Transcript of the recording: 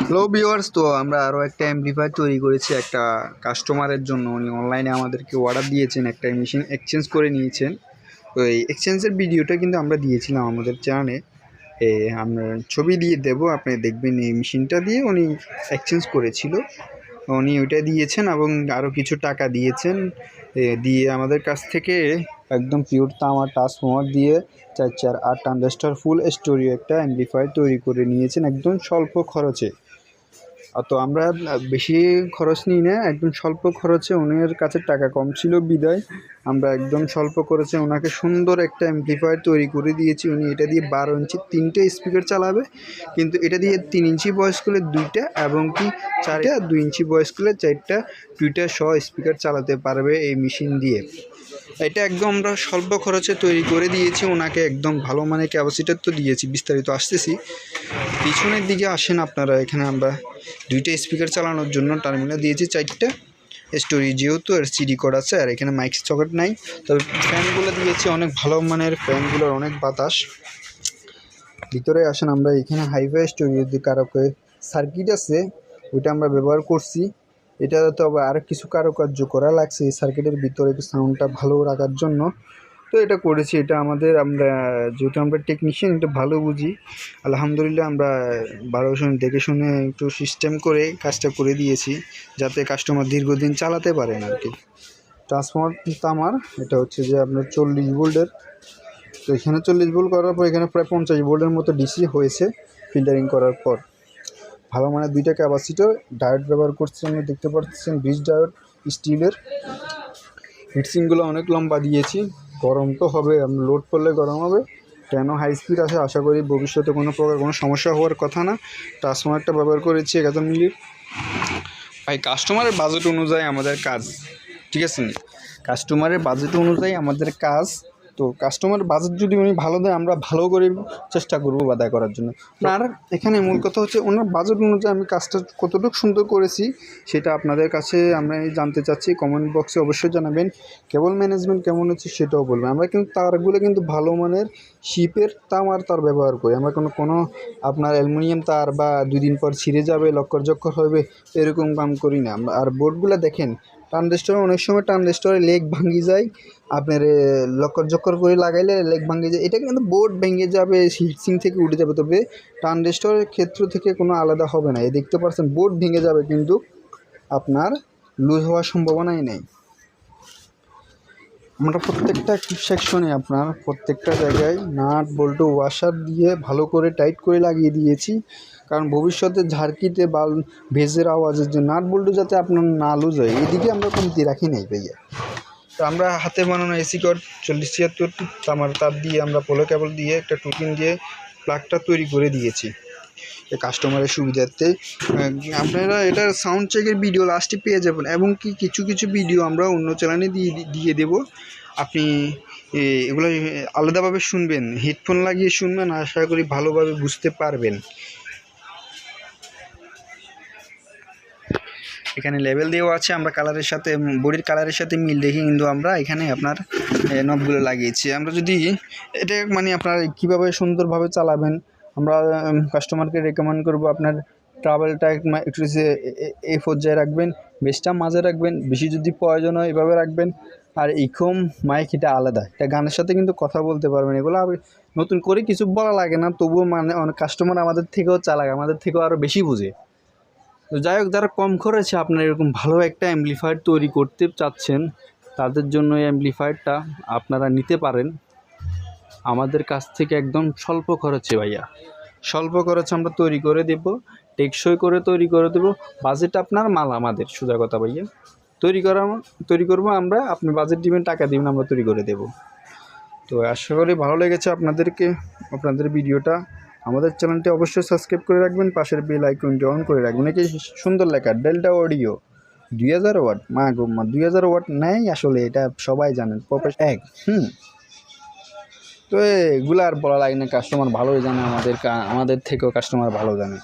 Hello viewers তো আমরা আরও একটা অ্যাম্পলিফায়ার তৈরি করেছি, একটা কাস্টমারের জন্য। উনি অনলাইনে আমাদেরকে অর্ডার দিয়েছেন, একটা মেশিন এক্সচেঞ্জ করে নিয়েছেন। তো এই এক্সচেঞ্জের ভিডিওটা কিন্তু আমরা দিয়েছিলাম আমাদের চ্যানেলে আমরা ছবি দিয়ে দেবো, আপনি দেখবেন এই মেশিনটা দিয়ে উনি এক্সচেঞ্জ করেছিল। উনি ওইটা দিয়েছেন এবং আরও কিছু টাকা দিয়েছেন। দিয়ে আমাদের কাছ থেকে একদম পিওর তামা ট্রান্সফর্মার দিয়ে চার চার আট ট্রানজিস্টার ফুল স্টোরি একটা অ্যাম্পলিফায়ার তৈরি করে নিয়েছেন, একদম স্বল্প খরচে। তো আমরা বেশি খরচ নিই না, একদম স্বল্প খরচে ওনার কাছে টাকা কম ছিল বিদায়। আমরা একদম স্বল্প খরচে ওনাকে সুন্দর একটা অ্যাম্পলিফায়ার তৈরি করে দিয়েছি। উনি এটা দিয়ে বারো ইঞ্চি তিনটে স্পিকার চালাবে, কিন্তু এটা দিয়ে তিন ইঞ্চি বয়স করলে দুইটা এবং কি চারটা, দুই ইঞ্চি বয়স করলে চারটা, দুইটা শ স্পিকার চালাতে পারবে এই মেশিন দিয়ে। এটা একদম আমরা স্বল্প খরচে তৈরি করে দিয়েছি ওনাকে একদম ভালো মানের ক্যাপাসিটার তো দিয়েছি, বিস্তারিত আসতেছি। পিছনের দিকে আসেন আপনারা, এখানে আমরা দুইটা স্পিকার চালানোর জন্য টার্মিনাল দিয়েছি চারটা। স্টোরি যেহেতু আর সিডি কোড আছে আর এখানে মাইক সকেট নাই। তবে ফ্যানগুলো দিয়েছি অনেক ভালো মানের, ফ্যানগুলোর অনেক বাতাস। ভিতরে আসেন আমরা, এখানে হাইফাই স্টোরি যদি কারও সার্কিট আছে, ওইটা আমরা ব্যবহার করছি। এটা তো আবার আর কিছু কারুকার্য করা লাগছে, এই সার্কিটের ভিতরে সাউন্ডটা ভালো রাখার জন্য। তো এটা করেছি, এটা আমাদের আমরা, যেহেতু আমরা টেকনিশিয়ান এটা ভালো বুঝি। আলহামদুলিল্লাহ আমরা ভালো শুনে দেখে শুনে একটু সিস্টেম করে কাজটা করে দিয়েছি, যাতে কাস্টমার দীর্ঘদিন চালাতে পারেন আর কি ট্রান্সফর্মার তামার এটা হচ্ছে যে আপনার চল্লিশ ভোল্টের। তো এখানে চল্লিশ ভোল্ট করার পর, এখানে প্রায় পঞ্চাশ ভোল্টের মতো ডিসি হয়েছে ফিল্টারিং করার পর। ভালো মানে দুইটা ক্যাপাসিটার ডায়োড ব্যবহার করছি আমরা দেখতে পাচ্ছেন ব্রিজ ডায়োড স্টিলের হিটসিংগুলো অনেক লম্বা দিয়েছি। গরম তো হবে লোড করলে গরম হবে। কেন হাই স্পিড আছে, আশা করি ভবিষ্যতে কোনো প্রকার কোনো সমস্যা হওয়ার কথা না। ট্রান্সফর্মারটা ব্যবহার করেছি এগারো মিনিট ভাই কাস্টমারের বাজেট অনুযায়ী আমাদের কাজ, ঠিক আছে কাস্টমারের বাজেট অনুযায়ী আমাদের কাজ তো কাস্টমার বাজেট যদি উনি ভালো দেয় আমরা ভালো করে চেষ্টা করব বাদায় করার জন্য। আর এখানে মূল কথা হচ্ছে ওনার বাজেট অনুযায়ী আমি কাজটা কতটুকু সুন্দর করেছি সেটা আপনাদের কাছে আমরা জানতে চাচ্ছি। কমেন্ট বক্সে অবশ্যই জানাবেন। কেবল ম্যানেজমেন্ট কেমন হচ্ছে সেটাও বলবেন। আমরা কিন্তু তারগুলো কিন্তু ভালো মানের শিপের তামার তার ব্যবহার করি। আমরা কোনো কোনো আপনার অ্যালুমিনিয়াম তার বা দুই দিন পর ছিঁড়ে যাবে লক্কর জক্কর হবে এরকম কাম করি না। আমরা আর বোর্ডগুলো দেখেন ট্রানজিস্টর অনেক সময় ট্রানজিস্টরে লেগ ভাঙি যায়। আপনার লক্কর জক্কর করে লাগাইলে লেগ ভাঙে যায়। এটা কিন্তু বোর্ড ভেঙে যাবে হিটসিং থেকে উঠে যাবে, তবে ট্রানজিস্টরের ক্ষেত্র থেকে কোনো আলাদা হবে না। এ দেখতে পাচ্ছেন বোর্ড ভেঙে যাবে কিন্তু আপনার, লুজ হওয়ার সম্ভাবনাই নেই। আমরা প্রত্যেকটা সেকশনে আপনার প্রত্যেকটা জায়গায় নাট বল্টু ওয়াশার দিয়ে ভালো করে টাইট করে লাগিয়ে দিয়েছি। কারণ ভবিষ্যতে ঝাড়কিতে বাল ভেজের আওয়াজের জন্য নাট বল্টু যাতে আপনার না লুজ হয়, এদিকে আমরা কমতি রাখি নাই ভাইয়া। তো আমরা হাতে বানানো এসি কট চল্লিশ ছিয়াত্তর তামার তার দিয়ে আমরা পোলো কেবল দিয়ে একটা টুকিন দিয়ে প্লাগটা তৈরি করে দিয়েছি। কাস্টমারের সুবিধার্থে আপনারা এটার সাউন্ড চেকের ভিডিও লাস্টে পেয়ে যাবেন এবং কি কিছু কিছু ভিডিও আমরা অন্য চ্যানেলে দিয়ে দিয়ে দেবো। আপনি এগুলো আলাদাভাবে শুনবেন হেডফোন লাগিয়ে শুনবেন, আশা করি ভালোভাবে বুঝতে পারবেন। এখানে লেভেল দেওয়া আছে, আমরা কালারের সাথে বডির কালারের সাথে মিল দেখে কিন্তু আমরা এখানে আপনার নবগুলো লাগিয়েছি। আমরা যদি, এটা মানে আপনার কীভাবে সুন্দরভাবে চালাবেন আমরা কাস্টমারকে রেকমেন্ড করব আপনার ট্রাভেলটা একটু এই পর্যায়ে রাখবেন, বেশটা মাঝে রাখবেন, বেশি যদি প্রয়োজন হয় এভাবে রাখবেন। আর ইকোম মাইক এটা আলাদা। এটা গানের সাথে কিন্তু কথা বলতে পারবেন, এগুলো নতুন করে কিছু বলা লাগে না, তবুও মানে অনেক কাস্টমার আমাদের থেকেও চালাক, আমাদের থেকেও আরও বেশি বুঝে। তো যাই হোক, যারা কম খরচে আপনার এরকম ভালো একটা অ্যাম্পলিফায়ার তৈরি করতে চাচ্ছেন, তাদের জন্য এই অ্যাম্পলিফায়ারটা আপনারা নিতে পারেন। আমাদের কাছ থেকে একদম স্বল্প খরচে ভাইয়া। স্বল্প খরচে আমরা তৈরি করে দেব, টেকসই করে তৈরি করে দেব। বাজেট আপনার মাল আমাদের, সোজা কথা ভাইয়া। তৈরি করা তৈরি করব আমরা, আপনি বাজেট দিবেন, টাকা দিবেন, আমরা তৈরি করে দেব। তো আশা করি ভালো লেগেছে আপনাদেরকে, আপনাদের ভিডিওটা। আমাদের চ্যানেলটি অবশ্যই সাবস্ক্রাইব করে রাখবেন, পাশের বেল আইকনটি অন করে রাখবেন। এটি সুন্দর লেখা, ডেল্টা অডিও। দুই হাজার ওয়াট, মা গো মা, দুই হাজার ওয়াট নেই আসলে, এটা সবাই জানেন প্রফেস এক, হুম। তো এগুলো আর বলা লাগে না কাস্টমার ভালোই জানে, আমাদের আমাদের থেকেও কাস্টমার ভালো জানে।